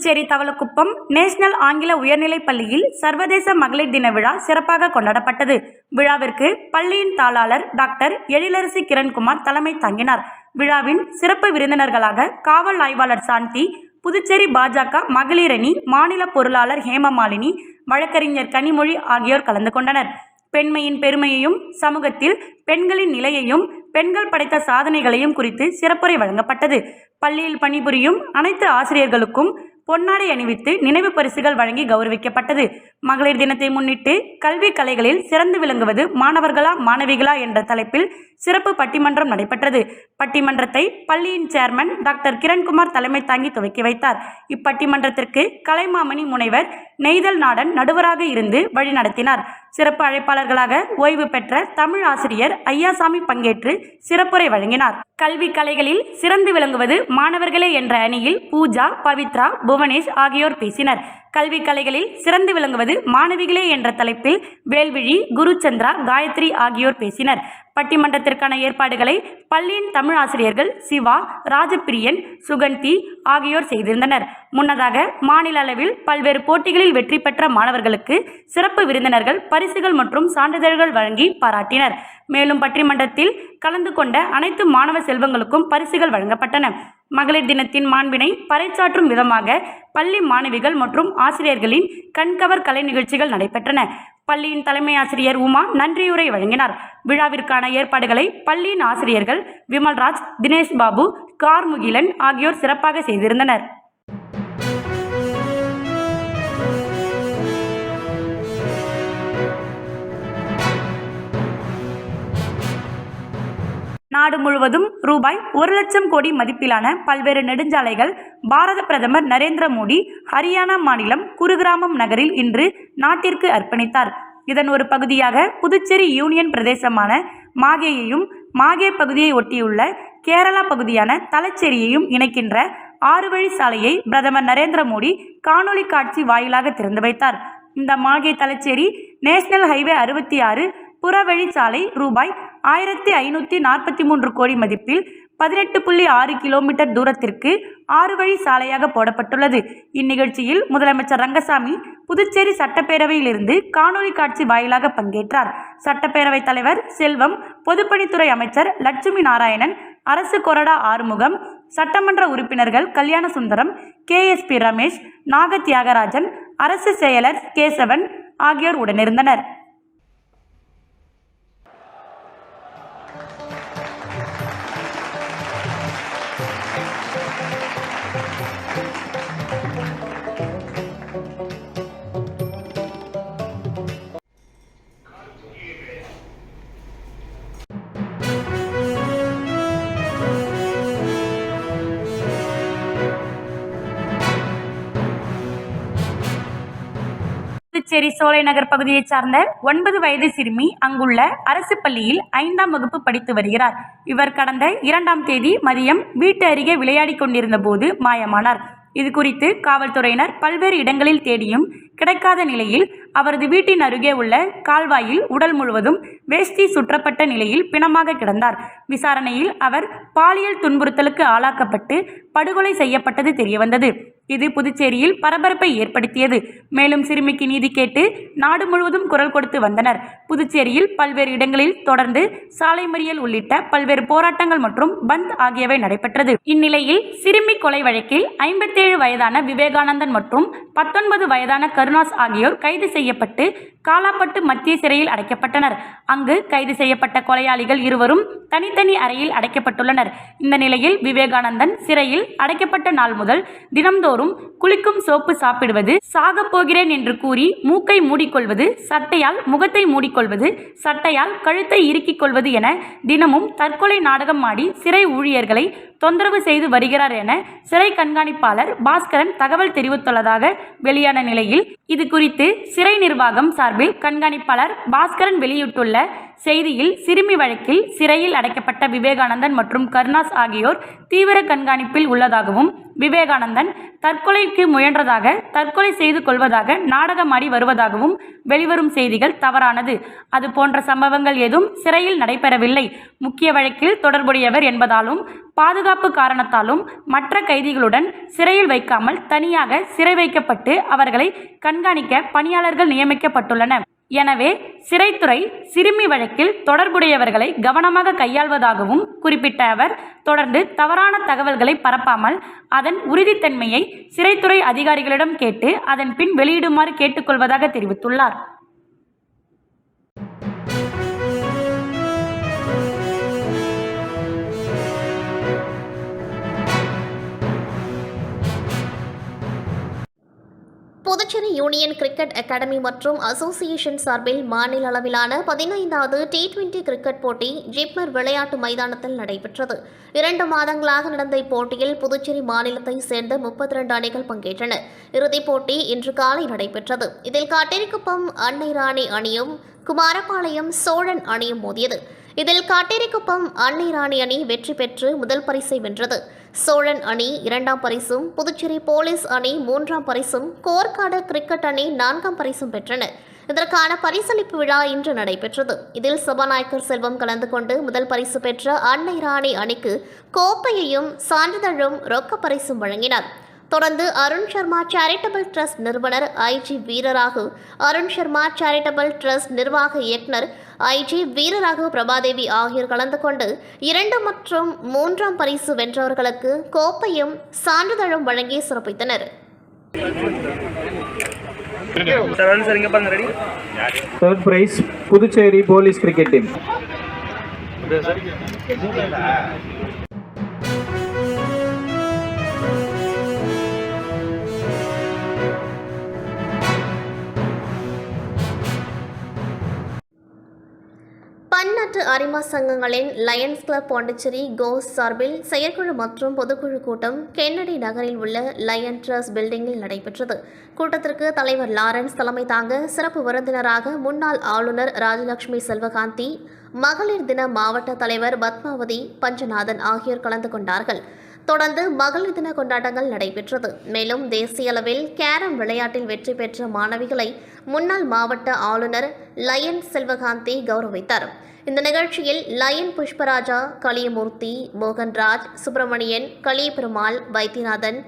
Puducherry Thavalakuppam national ஆங்கில உயர்நிலைப் பள்ளியில் சர்வதேச மகளிர் தின விழா சிறப்பாக கொண்டாடப்பட்டது. விழாவிற்கு பள்ளியின் தாளாளர் டாக்டர் எழிலரசி கிரண்குமார் தலைமை தாங்கினார். விழாவின் சிறப்பு விருந்தினர்களாக காவல் ஆய்வாளர் சாந்தி புதுச்சேரி பாஜக மகளிரணி மாநில பொருளாளர் ஹேமமாலினி வழக்கறிஞர் கனிமொழி ஆகியோர் கலந்து கொண்டனர். பெண்மையின் பெருமையையும் சமூகத்தில் பெண்களின் நிலையையும் பெண்கள் படைத்த சாதனைகளையும் குறித்து சிறப்புரை வழங்கப்பட்டது. பள்ளியில் பணிபுரியும் அனைத்து ஆசிரியர்களுக்கும் பொன்னாடை அணிவித்து நினைவு பரிசுகள் வழங்கி கௌரவிக்கப்பட்டது. மகளிர் தினத்தை முன்னிட்டு கல்வி கலைகளில் சிறந்து விளங்குவது மாணவர்களா மாணவிகளா என்ற தலைப்பில் சிறப்பு பட்டிமன்றம் நடைபெற்றது. பட்டிமன்றத்தை பள்ளியின் சேர்மன் டாக்டர் கிரண்குமார் தலைமை தாங்கி துவக்கி வைத்தார். இப்பட்டிமன்றத்திற்கு கலைமாமணி முனைவர் நெய்தல் நாடன் நடுவராக இருந்து வழிநடத்தினார். சிறப்பு அழைப்பாளர்களாக ஓய்வு பெற்ற தமிழ் ஆசிரியர் ஐயாசாமி பங்கேற்று சிறப்புரை வழங்கினார். கல்வி கலைகளில் சிறந்து விளங்குவது மாணவர்களே என்ற அணியில் பூஜா பவித்ரா புவனேஷ் ஆகியோர் பேசினர். கல்வி கலைகளில் சிறந்து விளங்குவது மாணவிகளே என்ற தலைப்பில் வேல்விழி குருச்சந்திரா காயத்ரி ஆகியோர் பேசினர். பட்டிமன்றத்திற்கான ஏற்பாடுகளை பள்ளியின் தமிழ் ஆசிரியர்கள் சிவா ராஜபிரியன் சுகந்தி ஆகியோர் செய்திருந்தனர். முன்னதாக மாநில அளவில் பல்வேறு போட்டிகளில் வெற்றி பெற்ற மாணவர்களுக்கு சிறப்பு விருந்தினர்கள் பரிசுகள் மற்றும் சான்றிதழ்கள் வழங்கி பாராட்டினர். மேலும் பட்டிமன்றத்தில் கலந்து கொண்ட அனைத்து மாணவ செல்வங்களுக்கும் பரிசுகள் வழங்கப்பட்டன. மகளிர் தினத்தின் மாண்பினை பறைச்சாற்றும் விதமாக பள்ளி மாணவிகள் மற்றும் ஆசிரியர்களின் கண்கவர் கலை நிகழ்ச்சிகள் நடைபெற்றன. பள்ளியின் தலைமை ஆசிரியர் உமா நன்றியுரை வழங்கினார். விழாவிற்கான ஏற்பாடுகளை பள்ளியின் ஆசிரியர்கள் விமல்ராஜ் தினேஷ் பாபு கார்முகிலன் ஆகியோர் சிறப்பாக செய்திருந்தனர். நாடு முழுவதும் ரூபாய் ஒரு லட்சம் கோடி மதிப்பிலான பல்வேறு நெடுஞ்சாலைகள் பாரத பிரதமர் நரேந்திர மோடி ஹரியானா மாநிலம் குருகிராமம் நகரில் இன்று நாட்டிற்கு அர்ப்பணித்தார். இதன் ஒரு பகுதியாக புதுச்சேரி யூனியன் பிரதேசமான மாகேயையும் மாகே பகுதியை ஒட்டியுள்ள கேரளா பகுதியான தலச்சேரியையும் இணைக்கின்ற ஆறு வழி சாலையை பிரதமர் நரேந்திர மோடி காணொளி காட்சி வாயிலாக திறந்து வைத்தார். இந்த மாகே தலச்சேரி நேஷனல் ஹைவே அறுபத்தி ஆறு புறவழிச்சாலை ரூபாய் ஆயிரத்தி ஐநூற்றி நாற்பத்தி மூன்று கோடி மதிப்பில் பதினெட்டு புள்ளி ஆறு கிலோமீட்டர் தூரத்திற்கு ஆறு வழி சாலையாக போடப்பட்டுள்ளது. இந்நிகழ்ச்சியில் முதலமைச்சர் ரங்கசாமி புதுச்சேரி சட்டப்பேரவையிலிருந்து காணொலி காட்சி வாயிலாக பங்கேற்றார். சட்டப்பேரவைத் தலைவர் செல்வம் பொதுப்பணித்துறை அமைச்சர் லட்சுமி நாராயணன் அரசு கொறடா ஆறுமுகம் சட்டமன்ற உறுப்பினர்கள் கல்யாண சுந்தரம் கேஎஸ்பி ரமேஷ் நாக தியாகராஜன் அரசு செயலர் கேசவன் ஆகியோர் உடனிருந்தனர். புதுச்சேரி சோலை நகர் பகுதியைச் சார்ந்த ஒன்பது வயது சிறுமி அங்குள்ள அரசு பள்ளியில் ஐந்தாம் வகுப்பு படித்து வருகிறார். இவர் கடந்த இரண்டாம் தேதி மதியம் வீட்டு அருகே விளையாடிக் கொண்டிருந்த போது மாயமானார். இது குறித்து காவல்துறையினர் பல்வேறு இடங்களில் தேடியும் கிடைக்காத நிலையில் அவரது வீட்டின் அருகே உள்ள கால்வாயில் உடல் முழுவதும் வேஷ்டி சுற்றப்பட்ட நிலையில் பிணமாக கிடந்தார். விசாரணையில் அவர் பாலியல் துன்புறுத்தலுக்கு ஆளாக்கப்பட்டு படுகொலை செய்யப்பட்டது தெரியவந்தது. இது புதுச்சேரியில் பரபரப்பை ஏற்படுத்தியது. மேலும் சிறுமிக்கு நீதி கேட்டு நாடு முழுவதும் குரல் கொடுத்து வந்தனர். புதுச்சேரியில் பல்வேறு இடங்களில் தொடர்ந்து சாலை மறியல் உள்ளிட்ட பல்வேறு போராட்டங்கள் மற்றும் பந்த் ஆகியவை நடைபெற்றது. இந்நிலையில் சிறுமி கொலை வழக்கில் ஐம்பத்தேழு வயதான விவேகானந்தன் மற்றும் பத்தொன்பது வயதான கரு கருணாஸ் ஆகியோர் கைது செய்யப்பட்டு காலாப்பட்டு மத்திய சிறையில் அடைக்கப்பட்டனர். அங்கு கைது செய்யப்பட்ட கொலையாளிகள் இருவரும் தனித்தனி அறையில் அடைக்கப்பட்டுள்ளனர். இந்த நிலையில் விவேகானந்தன் சிறையில் அடைக்கப்பட்ட நாள் முதல் தினம்தோறும் குளிக்கும் சோப்பு சாப்பிடுவது சாகப் போகிறேன் என்று கூறி மூக்கை மூடிக்கொள்வது சட்டையால் முகத்தை மூடிக்கொள்வது சட்டையால் கழுத்தை இறுக்கிக் கொள்வது என தினமும் தற்கொலை நாடகம் ஆடி சிறை ஊழியர்களை தொந்தரவு செய்து வருகிறார் என சிறை கண்காணிப்பாளர் பாஸ்கரன் தகவல் தெரிவித்துள்ளதாக வெளியான நிலையில். இது குறித்து சிறை நிர்வாகம் சார்பில் கண்காணிப்பாளர் பாஸ்கரன் வெளியிட்டுள்ள செய்தியில் சிறுமி வழக்கில் சிறையில் அடைக்கப்பட்ட விவேகானந்தன் மற்றும் கருணாஸ் ஆகியோர் தீவிர கண்காணிப்பில் உள்ளதாகவும் விவேகானந்தன் தற்கொலைக்கு முயன்றதாக தற்கொலை செய்து கொள்வதாக நாடகமாடி வருவதாகவும் வெளிவரும் செய்திகள் தவறானது. அது போன்ற சம்பவங்கள் எதுவும் சிறையில் நடைபெறவில்லை. முக்கிய வழக்கில் தொடர்புடையவர் என்பதாலும் பாதுகாப்பு காரணத்தாலும் மற்ற கைதிகளுடன் சிறையில் வைக்காமல் தனியாக சிறை வைக்கப்பட்டு அவர்களை கண்காணிக்க பணியாளர்கள் நியமிக்கப்பட்டுள்ளனர். எனவே சிறைத்துறை சிறுமி வழக்கில் தொடர்புடையவர்களை கவனமாக கையாள்வதாகவும் குறிப்பிட்ட அவர் தொடர்ந்து தவறான தகவல்களை பரப்பாமல் அதன் உறுதித்தன்மையை சிறைத்துறை அதிகாரிகளிடம் கேட்டு அதன் பின் வெளியிடுமாறு கேட்டுக்கொள்வதாக தெரிவித்துள்ளார். யூனியன் கிரிக்கெட் அகாடமி மற்றும் அசோசியேஷன் சார்பில் மாநில அளவிலான பதினைந்தாவது டி டுவெண்டி கிரிக்கெட் போட்டி ஜிப்மர் விளையாட்டு மைதானத்தில் நடைபெற்றது. இரண்டு மாதங்களாக நடந்த இப்போட்டியில் புதுச்சேரி மாநிலத்தை சேர்ந்த முப்பத்தி ரெண்டு அணிகள் பங்கேற்றன. இறுதிப் போட்டி இன்று காலை நடைபெற்றது. இதில் காட்டேரிக்குப்பம் அன்னை ராணி அணியும் குமாரபாளையம் சோழன் அணியும் மோதியது. இதில் காட்டேரிக்குப்பம் அன்னை ராணி அணி வெற்றி பெற்று முதல் பரிசை வென்றது. சோழன் அணி இரண்டாம் பரிசும் புதுச்சேரி போலீஸ் அணி மூன்றாம் பரிசும் கோர்க்காடு கிரிக்கெட் அணி நான்காம் பரிசும் பெற்றன. இதற்கான பரிசளிப்பு விழா இன்று நடைபெற்றது. இதில் சபாநாயகர் செல்வம் கலந்து கொண்டு முதல் பரிசு பெற்ற அன்னை ராணி அணிக்கு கோப்பையையும் சான்றிதழும் ரொக்க பரிசும் வழங்கினார். தொடர்ந்து அருண் சர்மா சேரிட்டபிள் ட்ரஸ்ட் நிறுவனர் IG Veeraragu Arun Sharma charitable trust நிர்வாக இயக்குனர் ஐஜி வீரராகு பிரபாதேவி ஆகியோர் கலந்து கொண்டு இரண்டு மற்றும் மூன்றாம் பரிசு வென்றவர்களுக்கு கோப்பையும் சான்றிதழும் வழங்கி சிறப்பித்தனர். Third prize Puducherry police cricket team மாற்று அரிமா சங்கங்களின் லயன்ஸ் கிளப் பாண்டிச்சேரி கோஸ் சார்பில் செயற்குழு மற்றும் பொதுக்குழு கூட்டம் கென்னடி நகரில் உள்ள லயன் ட்ரஸ் பில்டிங்கில் நடைபெற்றது. கூட்டத்திற்கு தலைவர் லாரன்ஸ் தலைமை தாங்க சிறப்பு விருந்தினராக முன்னாள் ஆளுநர் ராஜலட்சுமி செல்வகாந்தி மகளிர் தின மாவட்ட தலைவர் பத்மாவதி பஞ்சநாதன் ஆகியோர் கலந்து கொண்டார்கள். தொடர்ந்து மகளிர் தின கொண்டாட்டங்கள் நடைபெற்றது. மேலும் தேசிய அளவில் கேரம் விளையாட்டில் வெற்றி பெற்ற மாணவிகளை முன்னாள் மாவட்ட ஆளுநர் லயன் செல்வகாந்தி கௌரவித்தார். இந்த நிகழ்ச்சியில் லயன் புஷ்பராஜா கலியமூர்த்தி மோகன்ராஜ் சுப்பிரமணியன் கலியபெருமாள் வைத்தியநாதன்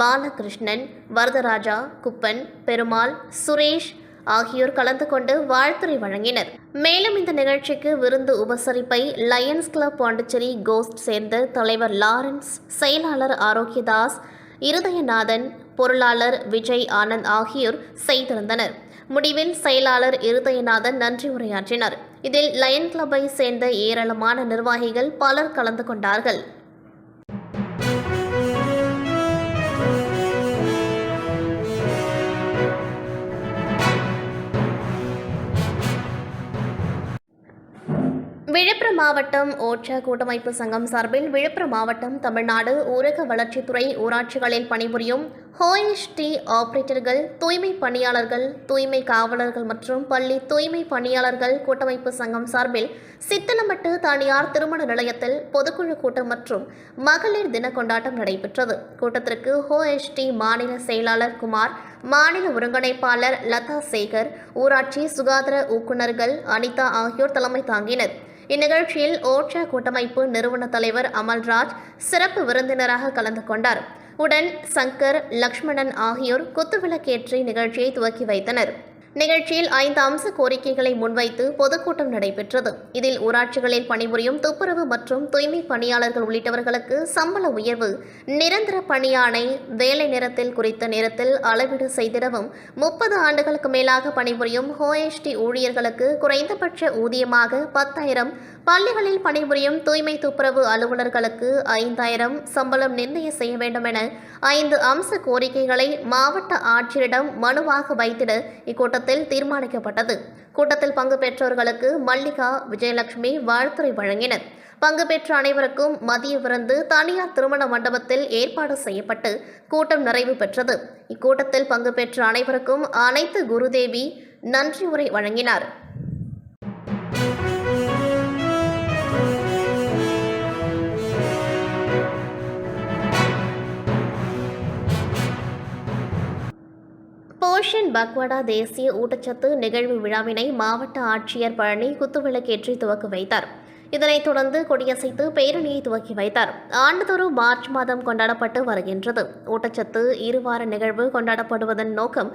பாலகிருஷ்ணன் வரதராஜா குப்பன் பெருமாள் சுரேஷ் ஆகியோர் கலந்து கொண்டு வாழ்த்துரை வழங்கினர். மேலும் இந்த நிகழ்ச்சிக்கு விருந்து உபசரிப்பை லயன்ஸ் கிளப் பாண்டிச்சேரி கோஸ்ட் சேர்ந்த தலைவர் லாரன்ஸ் செயலாளர் ஆரோக்கியதாஸ் இருதயநாதன் பொருளாளர் விஜய் ஆனந்த் ஆகியோர் செய்திருந்தனர். முடிவில் செயலாளர் இருதயநாதன் நன்றி உரையாற்றினார். இதில் லயன் கிளப்பை சேர்ந்த ஏராளமான நிர்வாகிகள் பலர் கலந்து கொண்டார்கள். விழுப்புரம் மாவட்டம் ஓற்ற கூட்டமைப்பு சங்கம் சார்பில் விழுப்புரம் மாவட்டம் தமிழ்நாடு ஊரக வளர்ச்சித்துறை ஊராட்சிகளில் பணிபுரியும் ஹோஎஸ்டி ஆபரேட்டர்கள் தூய்மை பணியாளர்கள் தூய்மை காவலர்கள் மற்றும் பள்ளி தூய்மை பணியாளர்கள் கூட்டமைப்பு சங்கம் சார்பில் சித்தலம்பட்டு தனியார் திருமண நிலையத்தில் பொதுக்குழு கூட்டம் மற்றும் மகளிர் தின கொண்டாட்டம் நடைபெற்றது. கூட்டத்திற்கு ஹோஎஸ்டி மாநில செயலாளர் குமார் மாநில ஒருங்கிணைப்பாளர் லதா சேகர் ஊராட்சி சுகாதார ஊக்குநர்கள் அனிதா ஆகியோர் தலைமை தாங்கினர். இந்நிகழ்ச்சியில் ஓச்சா கூட்டமைப்பு நிறுவன தலைவர் அமல்ராஜ் சிறப்பு விருந்தினராக கலந்து கொண்டார். உடன் சங்கர் லக்ஷ்மணன் ஆகியோர் குத்துவிளக்கேற்றி நிகழ்ச்சியை துவக்கி வைத்தனர். நிகழ்ச்சியில் ஐந்து அம்ச கோரிக்கைகளை முன்வைத்து பொதுக்கூட்டம் நடைபெற்றது. இதில் ஊராட்சிகளில் பணிபுரியும் துப்புரவு மற்றும் தூய்மை பணியாளர்கள் உள்ளிட்டவர்களுக்கு சம்பள உயர்வு நிரந்தர பணியாணை வேலை நேரத்தில் குறித்த நேரத்தில் அளவீடு செய்திடவும் முப்பது ஆண்டுகளுக்கு மேலாக பணிபுரியும் ஹோஎஸ்டி ஊழியர்களுக்கு குறைந்தபட்ச ஊதியமாக பத்தாயிரம் பள்ளிகளில் பணிபுரியும் தூய்மை துப்புரவு அலுவலர்களுக்கு ஐந்தாயிரம் சம்பளம் நிர்ணயம் செய்ய வேண்டும் என ஐந்து அம்ச கோரிக்கைகளை மாவட்ட ஆட்சியரிடம் மனுவாக வைத்திட இக்கூட்டத்தில் தீர்மானிக்கப்பட்டது. கூட்டத்தில் பங்கு பெற்றோர்களுக்கு மல்லிகா விஜயலட்சுமி வாழ்த்துரை வழங்கினர். பங்கு பெற்ற அனைவருக்கும் மதிய விருந்து தனியார் திருமண மண்டபத்தில் ஏற்பாடு செய்யப்பட்டு கூட்டம் நிறைவு பெற்றது. இக்கூட்டத்தில் பங்கு பெற்ற அனைவருக்கும் அனைத்து குருதேவி நன்றி உரை வழங்கினார். பக்வாடா தேசிய ஊட்டச்சத்து நிகழ்வு விழாவினை மாவட்ட ஆட்சியர் பழனி குத்துவிளக்கேற்றி துவக்கி வைத்தார். இதனைத் தொடர்ந்து கொடியசைத்து பேரணியை துவக்கி வைத்தார். ஆண்டுதோறும் மார்ச் மாதம் கொண்டாடப்பட்டு வருகின்றது. ஊட்டச்சத்து இருவார நிகழ்வு கொண்டாடப்படுவதன் நோக்கம்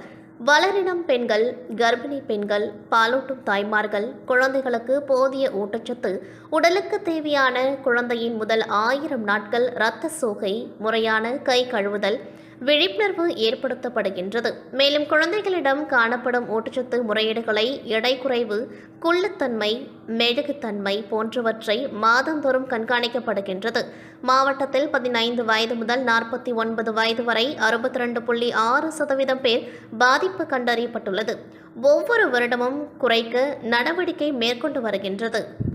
வளரினம் பெண்கள் கர்ப்பிணி பெண்கள் பாலூட்டும் தாய்மார்கள் குழந்தைகளுக்கு போதிய ஊட்டச்சத்து உடலுக்கு தேவையான குழந்தையின் முதல் ஆயிரம் நாட்கள் இரத்த சோகை முறையான கை கழுவுதல் விழிப்புணர்வு ஏற்படுத்தப்படுகின்றது. மேலும் குழந்தைகளிடம் காணப்படும் ஊட்டச்சத்து முறையீடுகளை எடை குறைவு குள்ளத்தன்மை மெழுகுத்தன்மை போன்றவற்றை மாதந்தோறும் கண்காணிக்கப்படுகின்றது. மாவட்டத்தில் பதினைந்து வயது முதல் நாற்பத்தி ஒன்பது வயது வரை அறுபத்தி ரெண்டு புள்ளி ஆறு சதவீதம் பேர் பாதிப்பு கண்டறியப்பட்டுள்ளது. ஒவ்வொரு வருடமும் குறைக்க நடவடிக்கை மேற்கொண்டு வருகின்றது.